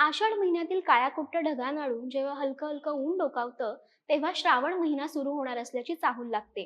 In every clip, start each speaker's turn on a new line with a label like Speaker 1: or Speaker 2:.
Speaker 1: आषाढ महिन्यातील काळ्याकुट्ट ढगांआडून जेव्हा हलकं हलकं ऊन डोकावतं तेव्हा श्रावण महिना सुरू होणार असल्याची चाहूल लागते.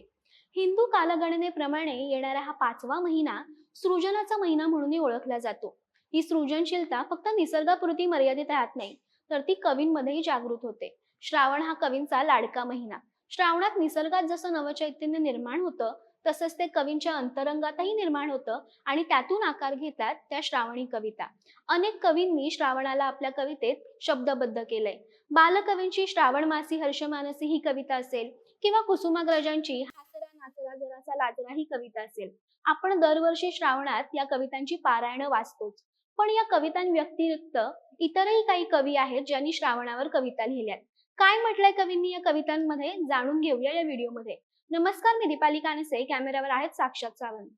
Speaker 1: हिंदू कालगणनेप्रमाणे येणारा हा पाचवा महिना सृजनाचा महिना म्हणूनही ओळखला जातो. ही सृजनशीलता फक्त निसर्गापुरती मर्यादित राहत नाही तर ती कवींमध्येही जागृत होते. श्रावण हा कवींचा लाडका महिना. श्रावणात निसर्गात जसं नवचैतन्य निर्माण होतं तसंच ते कवींच्या अंतरंगातही निर्माण होतं आणि त्यातून आकार घेतात त्या श्रावणी कविता. अनेक कवींनी श्रावणाला आपल्या कवितेत शब्दबद्ध केलंय. बालकवींची श्रावण मासी हर्षमानसी ही कविता असेल किंवा कुसुमाग्रजांची हासरा नाचरा जरासा लाजरा ही कविता असेल. आपण दरवर्षी श्रावणात या कवितांची पारायणं वाचतोच. पण या कवितांव्यतिरिक्त इतरही काही कवी आहेत ज्यांनी श्रावणावर कविता लिहिल्यात. काय म्हटलंय कवींनी या कवितांमध्ये? जाणून घेऊया या व्हिडिओमध्ये. नमस्कार मी दीपाली कानसे कॅमेऱ्यावर आहेत साक्षात सावंत.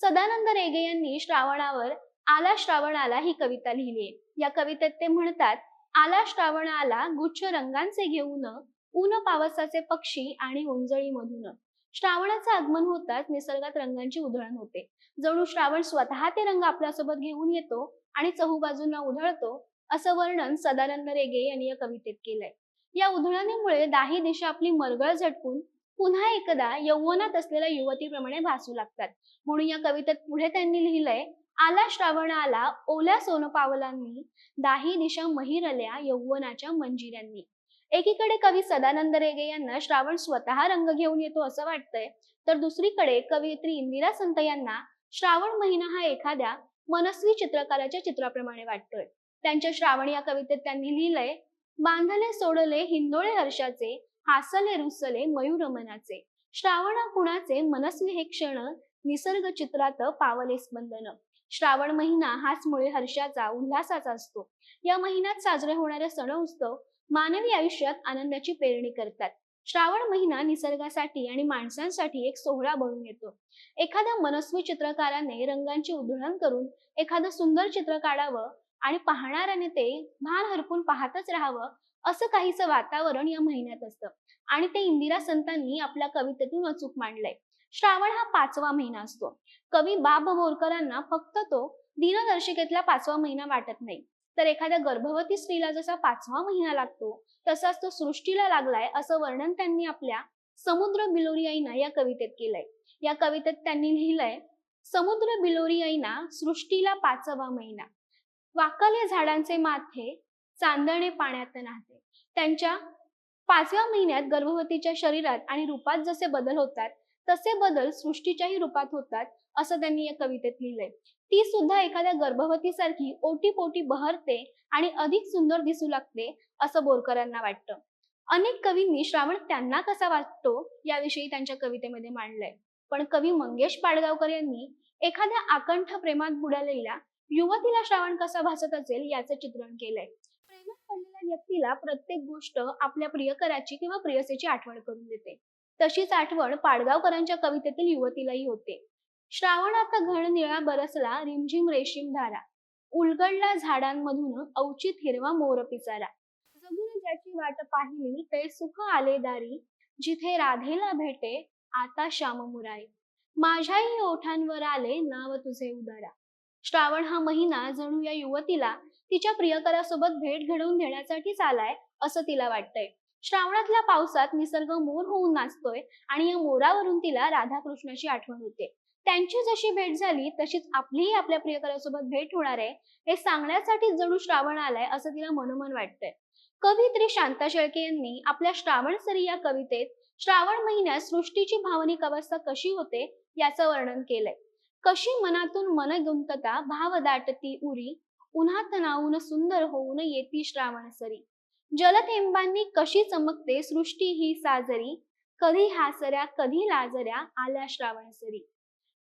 Speaker 1: सदानंद रेगे यांनी श्रावणावर आला श्रावण आला ही कविता लिहिली आहे या कवितेत ते म्हणतात आला श्रावण आला गुच्छ रंगांचे घेऊन ऊन पावसाचे पक्षी आणि उंजळी मधून श्रावणाचं आगमन होताच निसर्गात रंगांची उधळण होते. जणू श्रावण स्वतः ते रंग आपल्यासोबत घेऊन येतो आणि चहूबाजूंना उधळतो असं वर्णन सदानंद रेगे यांनी या कवितेत केलंय. या उधळणीमुळे दाही दिशा आपली मरगळ झटकून पुन्हा एकदा यौवनात असलेल्या युवतीप्रमाणे भासू लागतात. म्हणून या कवितेत पुढे त्यांनी लिहिलंय आला श्रावण आला ओल्या सोनपावलांनी दाही दिशा महिरल्या यौवनाच्या मंजिऱ्यांनी. एकीकडे कवी सदानंद रेगे यांना श्रावण स्वतः रंग घेऊन येतो असं वाटतंय तर दुसरीकडे कवयित्री इंदिरा संत यांना श्रावण महिना हा एखाद्या मनस्वी चित्रकाराच्या चित्राप्रमाणे वाटतोय. त्यांच्या श्रावण या कवितेत त्यांनी लिहिलंय बांधले सोडले हिंदोळे हर्षाचे हासले रुसले मयूरमनाचे. श्रावण श्रावणा कुणाचे मनस्वी हे क्षण निसर्ग चित्रात पावले स्पंदन. श्रावण महिना हाच मुळे हर्षाचा उल्हासाचा असतो. या महिन्यात साजरे होणारे सण उत्सव मानवी आयुष्यात आनंदाची पेरणी करतात. श्रावण महिना निसर्गासाठी आणि माणसांसाठी एक सोहळा बनून येतो. एखाद्या मनस्वी चित्रकाराने रंगांची उधळण करून एखादं सुंदर चित्र काढावं आणि पाहणाऱ्याने ते भान हरपून पाहतच राहावं असं काहीसं वातावरण या महिन्यात असतं. आणि ते इंदिरा संतांनी आपल्या कवितेतून अचूक मांडलंय. श्रावण हा पाचवा महिना असतो. कवी बाब बोरकरांना फक्त तो दिनदर्शिकेतला पाचवा महिना वाटत नाही. तर एखाद्या गर्भवती स्त्रीला जसा पाचवा महिना लागतो तसाच तो सृष्टीला लागलाय असं वर्णन त्यांनी आपल्या समुद्र बिलोरी आईना या कवितेत केलंय. या कवितेत त्यांनी लिहिलंय समुद्र बिलोरी आईना सृष्टीला पाचवा महिना. वाकले झाडांचे माथे चांदणे पाण्यात नाहते. त्यांच्या पाचव्या महिन्यात गर्भवतीच्या शरीरात आणि रूपात जसे बदल होतात तसे बदल सृष्टीच्याही रूपात होतात असं त्यांनी या कवितेत लिहिलंय. ती सुद्धा एखाद्या गर्भवतीसारखी ओटी पोटी बहरते आणि अधिक सुंदर दिसू लागते असं बोरकरांना वाटतं. अनेक कवींनी श्रावण त्यांना कसा वाटतो याविषयी त्यांच्या कवितेमध्ये मांडलंय. पण कवी मंगेश पाडगावकर यांनी एखाद्या आकंठ प्रेमात बुडालेल्या युवतीला श्रावण कसा भासत असेल याचं चित्रण केलंय. प्रेमात पडलेल्या व्यक्तीला प्रत्येक गोष्ट आपल्या प्रियकराची किंवा प्रियसेची आठवण करून देते. तशीच आठवण पाडगावकरांच्या कवितेतील युवतीलाही होते. श्रावणाचा घन निळा बरसला रिमझिम रेशीम धारा. उलगडला झाडांमधून अवचित हिरवा मोर पिसारा जगून ज्याची वाट पाहिली ते सुख आले दारी. जिथे राधेला भेटे आता श्याम मुराई माझ्याही ओठांवर आले नाव तुझे उदारा. श्रावण हा महिना जणू या युवतीला तिच्या प्रियकरासोबत भेट घडवून देण्यासाठीच आलाय असं तिला वाटतंय. श्रावणातल्या पावसात निसर्ग मोर होऊन नाचतोय आणि या मोरावरून तिला राधाकृष्णाची आठवण होते. त्यांची जशी भेट झाली तशीच आपलीही आपल्या प्रियकरासोबत भेट होणार आहे हे सांगण्यासाठी जणू श्रावण आलाय असं तिला मनोमन वाटतंय. कवित्री शांता शेळके यांनी आपल्या श्रावण सरी या कवितेत श्रावण महिन्यात सृष्टीची भावनिक अवस्था कशी होते याचं वर्णन केलंय. कशी मनातून मन गुंतता भाव दाटती उरी उन्हात नावून सुंदर होऊन येती श्रावण सरी. जलथेंबांनी कशी चमकते सृष्टी ही साजरी? कधी हासऱ्या कधी लाजऱ्या आल्या श्रावण सरी.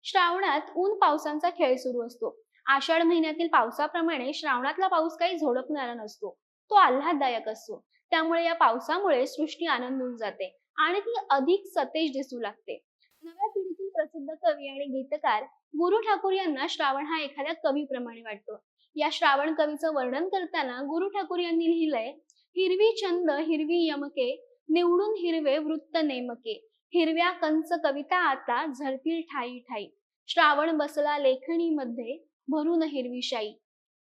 Speaker 1: श्रावणात ऊन पावसांचा खेळ सुरू असतो. आषाढ महिन्यातील पावसाप्रमाणे श्रावणातला पाऊस काही झोडपणारा नसतो. तो आल्हाददायक असतो. त्यामुळे या पावसामुळे सृष्टी आनंदून जाते आणि ती अधिक सतेज दिसू लागते. नव्या पिढीतील प्रसिद्ध कवी आणि गीतकार गुरु ठाकूर यांना श्रावण हा एखाद्या कवीप्रमाणे वाटतो. या श्रावण कवीचं वर्णन करताना गुरु ठाकूर यांनी लिहिलंय हिरवी छंद हिरवी यमके निवडून हिरवे वृत्त नेमके. हिरव्या कंच कविता आता झरतील ठाई ठाई. श्रावण बसला लेखणीमध्ये भरून हिरवी शाई.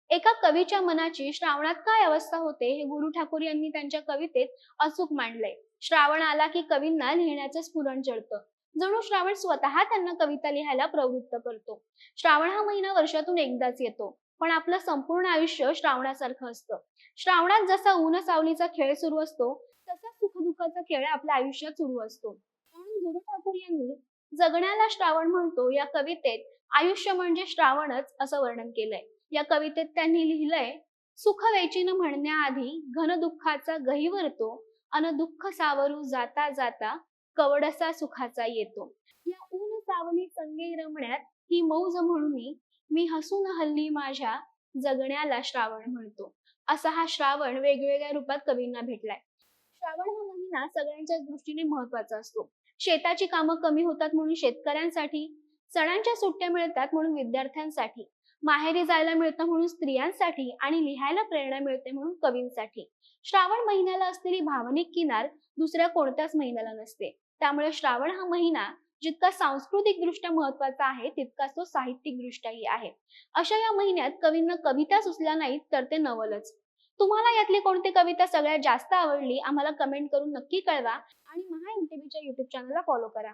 Speaker 1: एका कवीच्या मनाची श्रावणात काय अवस्था होते हे गुरु ठाकूर यांनी त्यांच्या कवितेत अचूक मांडलंय. श्रावण आला की कवींना लिहिण्याचं स्फुरण चढतं जणू श्रावण स्वतः त्यांना कविता लिहायला प्रवृत्त करतो. श्रावण हा महिना वर्षातून एकदाच येतो. पण आपलं संपूर्ण आयुष्य श्रावणासारखं असतं. श्रावणात जसा ऊन सावलीचा खेळ सुरू असतो तसा सुखदुःखाचा खेळ आपल्या आयुष्यात सुरू असतो. म्हणून गुरु ठाकूर यांनी जगण्याला श्रावण म्हणतो या कवितेत आयुष्य म्हणजे श्रावणच असं वर्णन केलंय. या कवितेत त्यांनी लिहिलंय सुख वेचीन म्हणण्याआधी घन दुःखाचा गहिवरतो अन दुःख सावरू जाता जाता कवडसा सुखाचा येतो. या ऊन सावली संगे रमण्यात ही मौज म्हणून मी हसून हल्ली माझ्या जगण्याला श्रावण म्हणतो. असा हा श्रावण वेगवेगळ्या रूपात कवींना भेटलाय. श्रावण हा महिना सगळ्यांच्याच दृष्टीने महत्त्वाचा असतो. शेताची कामं कमी होतात म्हणून शेतकऱ्यांसाठी सणांच्या सुट्ट्या मिळतात म्हणून विद्यार्थ्यांसाठी माहेरी जायला मिळतं म्हणून स्त्रियांसाठी आणि लिहायला प्रेरणा मिळते म्हणून कवींसाठी. श्रावण महिन्याला असलेली भावनिक किनार दुसऱ्या कोणत्याच महिन्याला नसते. त्यामुळे श्रावण हा महिना जितका सांस्कृतिक दृष्ट्या महत्त्वाचा आहे तितकाच तो साहित्यिक दृष्ट्याही आहे. अशा या महिन्यात कवींना कविता सुचल्या नाहीत तर ते नवलच. तुम्हाला यातली कोणती कविता सगळ्यात जास्त आवडली आम्हाला कमेंट करून नक्की कळवा. आणि महा एमटीव्हीच्या युट्यूब चॅनलला फॉलो करा.